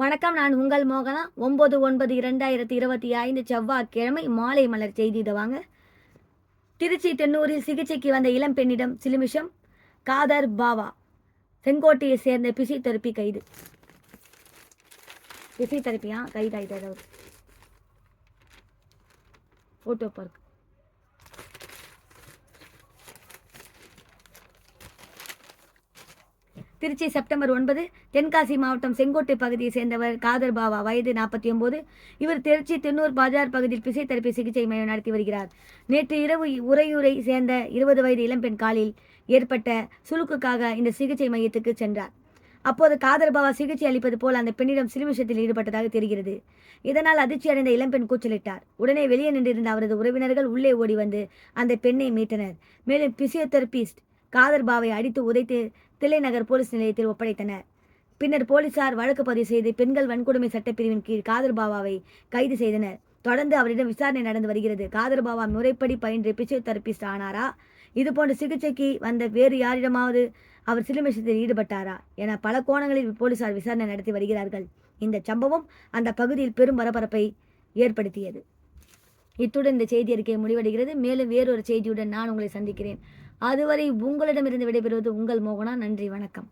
வணக்கம் நான் உங்கள் மோகனா. ஒம்பது ஒன்பது இரண்டாயிரத்தி இருபத்தி ஐந்து செவ்வாய்க்கிழமை மாலை மலர் செய்தி இதை வாங்க. திருச்சி தென்னூரில் சிகிச்சைக்கு வந்த இளம் பெண்ணிடம் சிலுமிஷம். காதர் பாவா. செங்கோட்டையை சேர்ந்த பிசியோதெரப்பி கைது. பிசியோதெரப்பியா கைதாயிட்டு ஏதாவது ஓட்டோ பார்க் திருச்சி செப்டம்பர் ஒன்பது தென்காசி மாவட்டம் செங்கோட்டை பகுதியை சேர்ந்தவர் காதர் பாவா. வயது நாற்பத்தி ஒன்பது இவர் திருச்சி தென்னூர் பாஜார் பகுதியில் பிசைத்தெரப்பி சிகிச்சை மையம் நடத்தி வருகிறார். நேற்று இரவு உறையூரை சேர்ந்த இருபது வயது இளம்பெண் காலில் ஏற்பட்ட சுளுக்குக்காக இந்த சிகிச்சை மையத்துக்கு சென்றார். அப்போது காதர் பாவா சிகிச்சை அளிப்பது போல் அந்த பெண்ணிடம் சிலுமிஷத்தில் ஈடுபட்டதாக தெரிகிறது. இதனால் அதிர்ச்சி அடைந்த இளம்பெண் கூச்சலிட்டார். உடனே வெளியே நின்றிருந்த அவரது உறவினர்கள் உள்ளே ஓடி வந்து அந்த பெண்ணை மீட்டனர். மேலும் பிசியோதெரபிஸ்ட் காதர் பாவை அடித்து உதைத்து தில்லைநகர் போலீஸ் நிலையத்தில் ஒப்படைத்தனர். பின்னர் போலீசார் வழக்கு பதிவு செய்து பெண்கள் வன்கொடுமை சட்டப்பிரிவின் கீழ் காதர் பாபாவை கைது செய்தனர். தொடர்ந்து அவரிடம் விசாரணை நடந்து வருகிறது. காதர் பாபா முறைப்படி பயின்று பிசியோதெரபிஸ்ட் ஆனாரா? இதுபோன்ற சிகிச்சைக்கு வந்த வேறு யாரிடமாவது அவர் சிலுமிஷத்தில் ஈடுபட்டாரா? என பல கோணங்களில் போலீசார் விசாரணை நடத்தி வருகிறார்கள். இந்த சம்பவம் அந்த பகுதியில் பெரும் பரபரப்பை ஏற்படுத்தியது. இத்துடன் இந்த செய்தி அறிக்கை முடிவடைகிறது. மேலும் வேறொரு செய்தியுடன் நான் உங்களை சந்திக்கிறேன். அதுவரை உங்களிடமிருந்து விடைபெறுவது உங்கள் மோகனா. நன்றி வணக்கம்.